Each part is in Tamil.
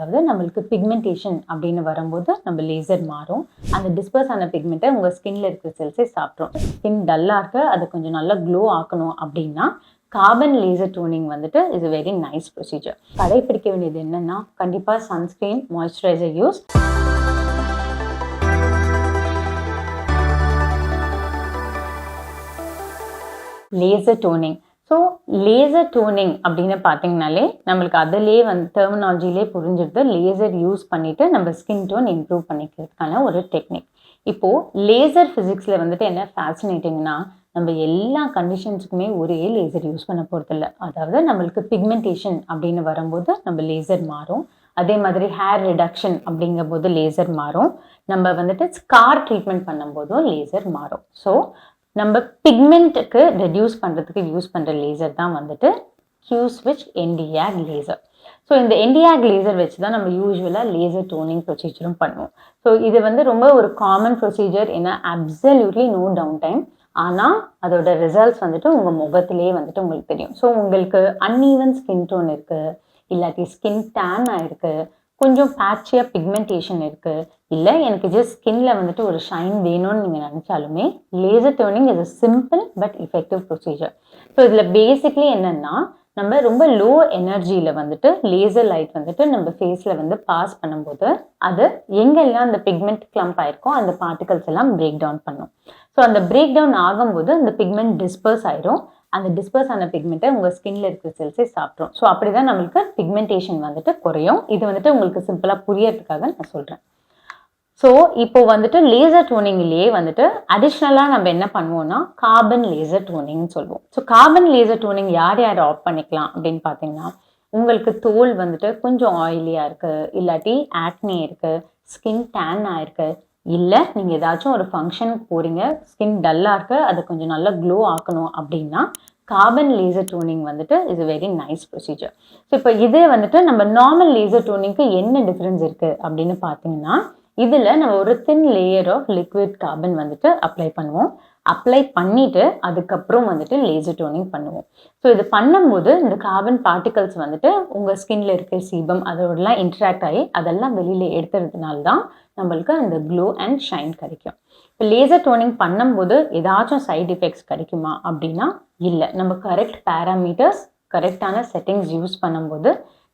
அதாவது நம்மளுக்கு பிக்மெண்டேஷன் அப்படின்னு வரும்போது நம்ம லேசர் மாறும். அந்த டிஸ்பர்ஸ் ஆன பிக்மெண்ட்டை உங்கள் ஸ்கின்ல இருக்கிற செல்ஸே சாப்பிட்றோம் ஸ்கின் டல்லாக இருக்க அதை கொஞ்சம் நல்லா க்ளோ ஆக்கணும் அப்படின்னா கார்பன் லேசர் டூனிங் வந்துட்டு இஸ் வெரி நைஸ் ப்ரொசீஜர் கடைபிடிக்க வேண்டியது என்னன்னா கண்டிப்பாக sunscreen moisturiser use laser toning so laser toning அப்படின்னு பார்த்தீங்கனாலே நம்மளுக்கு அதிலே வந்து டெர்மினாலஜிலே புரிஞ்சிருது லேசர் யூஸ் பண்ணிவிட்டு நம்ம ஸ்கின் டோன் இம்ப்ரூவ் பண்ணிக்கிறதுக்கான ஒரு டெக்னிக் இப்போது லேசர் ஃபிசிக்ஸில் வந்துட்டு என்ன ஃபேசினேட்டிங்னா நம்ம எல்லா கண்டிஷன்ஸுக்குமே ஒரே லேசர் யூஸ் பண்ண போகிறதில்ல அதாவது நம்மளுக்கு பிக்மெண்டேஷன் அப்படின்னு வரும்போது நம்ம லேசர் மாறும். அதே மாதிரி ஹேர் ரிடக்ஷன் அப்படிங்கும்போது லேசர் மாறும். நம்ம வந்துட்டு ஸ்கார் ட்ரீட்மெண்ட் பண்ணும்போதும் லேசர் மாறும். ஸோ நம்ம பிக்மெண்ட்டுக்கு ரெடியூஸ் பண்ணுறதுக்கு யூஸ் பண்ணுற லேசர் தான் வந்துட்டு கியூ ஸ்விட்ச் என்டிஆக் லேசர் ஸோ இந்த என்டிஆக் லேசர் வச்சு தான் நம்ம யூஸ்வலாக லேசர் டோனிங் ப்ரொசீஜரும் பண்ணுவோம். ஸோ இது வந்து ரொம்ப ஒரு காமன் ப்ரொசீஜர் ஏன்னா அப்சல்யூட்லி நோ டவுன் டைம் ஆனால் அதோட ரிசல்ட்ஸ் வந்துட்டு உங்கள் முகத்திலேயே வந்துட்டு உங்களுக்கு தெரியும். ஸோ உங்களுக்கு அன்ஈவன் ஸ்கின் டோன் இருக்குது இல்லாட்டி ஸ்கின் டேன் ஆயிருக்கு கொஞ்சம் பேட்சியாக பிக்மெண்டேஷன் இருக்குது இல்லை எனக்கு ஜஸ்ட் ஸ்கின்ல வந்துட்டு ஒரு ஷைன் வேணும்னு நீங்கள் நினச்சாலுமே laser turning is a simple but effective procedure so இதில் பேசிக்லி என்னென்னா நம்ம ரொம்ப லோ எனர்ஜியில் வந்துட்டு லேசர் லைட் வந்துட்டு நம்ம ஃபேஸில் வந்து பாஸ் பண்ணும்போது அது எங்கெல்லாம் அந்த பிக்மெண்ட் கிளம்ப் ஆயிருக்கோ அந்த பார்ட்டிகல்ஸ் எல்லாம் பிரேக் டவுன் பண்ணும். ஸோ அந்த பிரேக் டவுன் ஆகும்போது அந்த பிக்மெண்ட் டிஸ்பர்ஸ் ஆயிரும். அந்த டிஸ்பர்ஸ் ஆன பிக்மெண்ட்டை உங்கள் ஸ்கின்ல இருக்கிற செல்ஸே சாப்பிட்ரும் ஸோ அப்படி தான் நம்மளுக்கு பிக்மெண்டேஷன் வந்துட்டு குறையும். இது வந்துட்டு உங்களுக்கு சிம்பிளாக புரியறதுக்காக நான் சொல்கிறேன் ஸோ இப்போ வந்துட்டு லேசர் டோனிங்லேயே வந்துட்டு அடிஷ்னலாக நம்ம என்ன பண்ணுவோம்னா கார்பன் லேசர் டோனிங்னு சொல்லுவோம். ஸோ கார்பன் லேசர் டோனிங் யார் யார் ஆஃப் பண்ணிக்கலாம் அப்படின்னு பார்த்தீங்கன்னா உங்களுக்கு தோல் வந்துட்டு கொஞ்சம் ஆயிலியாக இருக்குது இல்லாட்டி ஆக்னி இருக்குது ஸ்கின் டேன் ஆயிருக்கு இல்லை நீங்கள் ஏதாச்சும் ஒரு ஃபங்க்ஷனுக்கு போகிறீங்க ஸ்கின் டல்லாக இருக்கு அதை கொஞ்சம் நல்லா க்ளோ ஆக்கணும் அப்படின்னா கார்பன் லேசர் டூனிங் வந்துட்டு is a very nice procedure so இப்போ இதே வந்துட்டு நம்ம நார்மல் லேசர் டூனிங்க்கு என்ன டிஃப்ரென்ஸ் இருக்குது அப்படின்னு பார்த்தீங்கன்னா இதில் நம்ம ஒரு thin layer of liquid carbon வந்துட்டு அப்ளை பண்ணுவோம். அப்ளை பண்ணிட்டு அதுக்கப்புறம் வந்துட்டு லேசர் டோனிங் பண்ணுவோம். ஸோ இது பண்ணும்போது இந்த கார்பன் பார்ட்டிகல்ஸ் வந்துட்டு உங்கள் ஸ்கின்ல இருக்க சீபம் அதோடலாம் இன்ட்ராக்ட் ஆகி அதெல்லாம் வெளியில் எடுத்துறதுனால தான் நம்மளுக்கு அந்த க்ளோ அண்ட் ஷைன் கிடைக்கும். இப்போ லேசர் டோனிங் பண்ணும்போது ஏதாச்சும் சைட் எஃபெக்ட்ஸ் கிடைக்குமா அப்படின்னா இல்லை. நம்ம கரெக்ட் பேராமீட்டர்ஸ் கரெக்டான செட்டிங்ஸ் யூஸ் பண்ணும்போது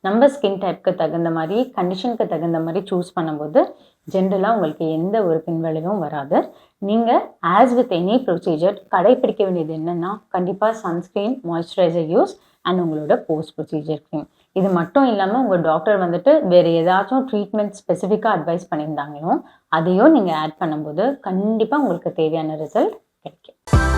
நம்ம ஸ்கின் டைப்க்கு தகுந்த மாதிரி கண்டிஷனுக்கு தகுந்த மாதிரி சூஸ் பண்ணும்போது ஜென்ரலாக உங்களுக்கு எந்த ஒரு பின்விளைவும் வராது. நீங்கள் ஆஸ் வித் எனி ப்ரொசீஜர் கடைப்பிடிக்க வேண்டியது என்னென்னா கண்டிப்பாக சன்ஸ்க்ரீன் மாய்ஸ்சரைசர் யூஸ் அண்ட் உங்களோட போஸ்ட் ப்ரொசீஜர் க்ரீம் இது மட்டும் இல்லாமல் உங்கள் டாக்டர் வந்துட்டு வேறு ஏதாச்சும் ட்ரீட்மெண்ட் ஸ்பெசிஃபிக்காக அட்வைஸ் பண்ணியிருந்தாங்களோ அதையும் நீங்கள் ஆட் பண்ணும்போது கண்டிப்பாக உங்களுக்கு தேவையான ரிசல்ட் கிடைக்கும்.